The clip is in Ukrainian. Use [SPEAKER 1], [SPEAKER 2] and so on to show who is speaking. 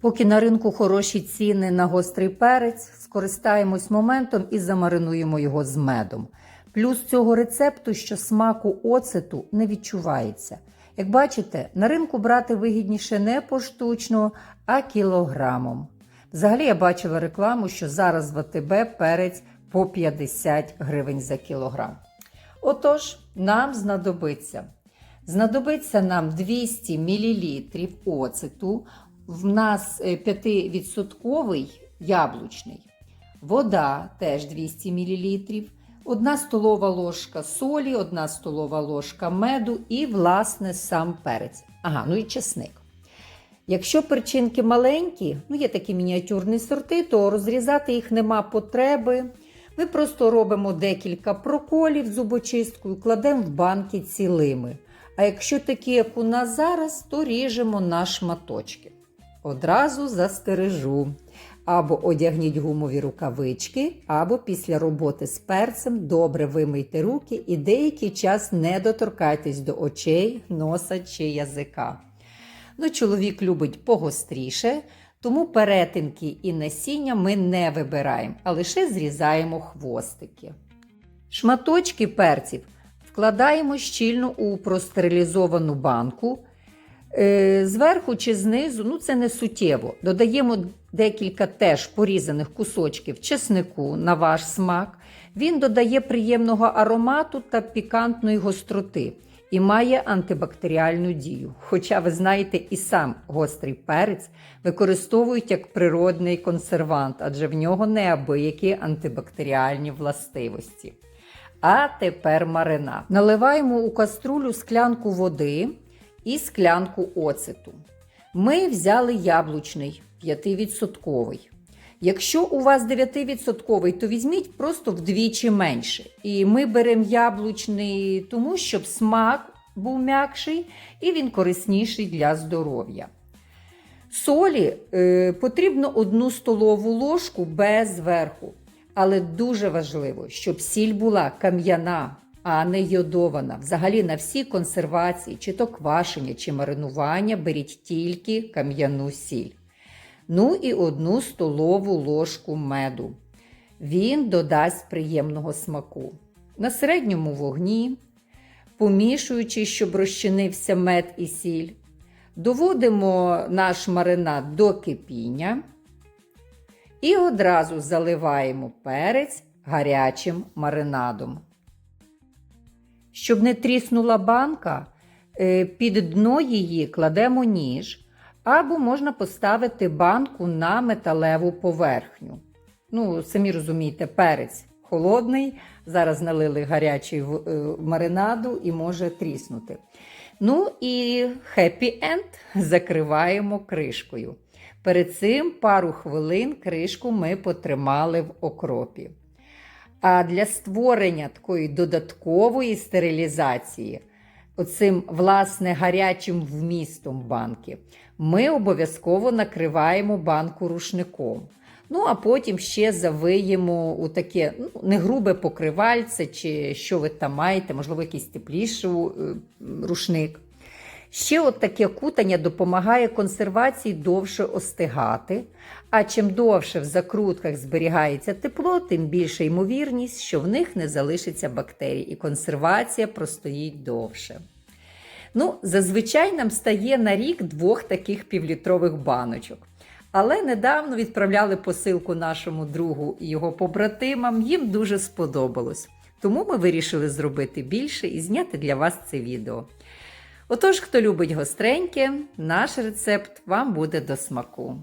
[SPEAKER 1] Поки на ринку хороші ціни на гострий перець, скористаємось моментом і замаринуємо його з медом. Плюс цього рецепту, що смаку оцету не відчувається. Як бачите, на ринку брати вигідніше не поштучно, а кілограмом. Взагалі я бачила рекламу, що зараз в АТБ перець по 50 гривень за кілограм. Отож, нам знадобиться. Знадобиться нам 200 мл оцету. В нас е, 5% яблучний. Вода теж 200 мл. Одна столова ложка солі, одна столова ложка меду і, власне, сам перець. Ага, ну і чесник. Якщо перчинки маленькі, ну є такі мініатюрні сорти, то розрізати їх нема потреби. Ми просто робимо декілька проколів зубочисткою, кладемо в банки цілими. А якщо такі, як у нас зараз, то ріжемо на шматочки. Одразу застережу. Або одягніть гумові рукавички, або після роботи з перцем добре вимийте руки і деякий час не доторкайтесь до очей, носа чи язика. Ну, чоловік любить погостріше, тому перетинки і насіння ми не вибираємо, а лише зрізаємо хвостики. Шматочки перців вкладаємо щільно у простерилізовану банку. Е, Зверху чи знизу, ну це не суттєво. Додаємо декілька теж порізаних кусочків чеснику на ваш смак. Він додає приємного аромату та пікантної гостроти і має антибактеріальну дію. Хоча, ви знаєте, і сам гострий перець використовують як природний консервант, адже в нього неабиякі антибактеріальні властивості. А тепер маринад. Наливаємо у каструлю склянку води і склянку оцету. Ми взяли яблучний 5%. Якщо у вас 9%, то візьміть просто вдвічі менше. І ми беремо яблучний, тому щоб смак був м'якший і він корисніший для здоров'я. Солі е, потрібно одну столову ложку без верху. Але дуже важливо, щоб сіль була кам'яна, а не йодована. Взагалі на всі консервації, чи то квашення, чи маринування беріть тільки кам'яну сіль. Ну і одну столову ложку меду. Він додасть приємного смаку. На середньому вогні, помішуючи, щоб розчинився мед і сіль, доводимо наш маринад до кипіння і одразу заливаємо перець гарячим маринадом. Щоб не тріснула банка, е, під дно її кладемо ніж, або можна поставити банку на металеву поверхню. Ну, самі розумієте, перець холодний. Зараз налили гарячий е, маринаду і може тріснути. Ну і happy end закриваємо кришкою. Перед цим пару хвилин кришку ми потримали в окропі. А для створення такої додаткової стерилізації, оцим власне гарячим вмістом банки, ми обов'язково накриваємо банку рушником. Ну, а потім ще завиємо у таке ну, не грубе покривальце, чи що ви там маєте, можливо, якийсь тепліший е, рушник. Ще от таке кутання допомагає консервації довше остигати. А чим довше в закрутках зберігається тепло, тим більша ймовірність, що в них не залишиться бактерій, і консервація простоїть довше. Ну, зазвичай нам стає на рік двох таких півлітрових баночок. Але недавно відправляли посилку нашому другу і його побратимам, їм дуже сподобалось. Тому ми вирішили зробити більше і зняти для вас це відео. Отож, хто любить гостреньке, наш рецепт вам буде до смаку.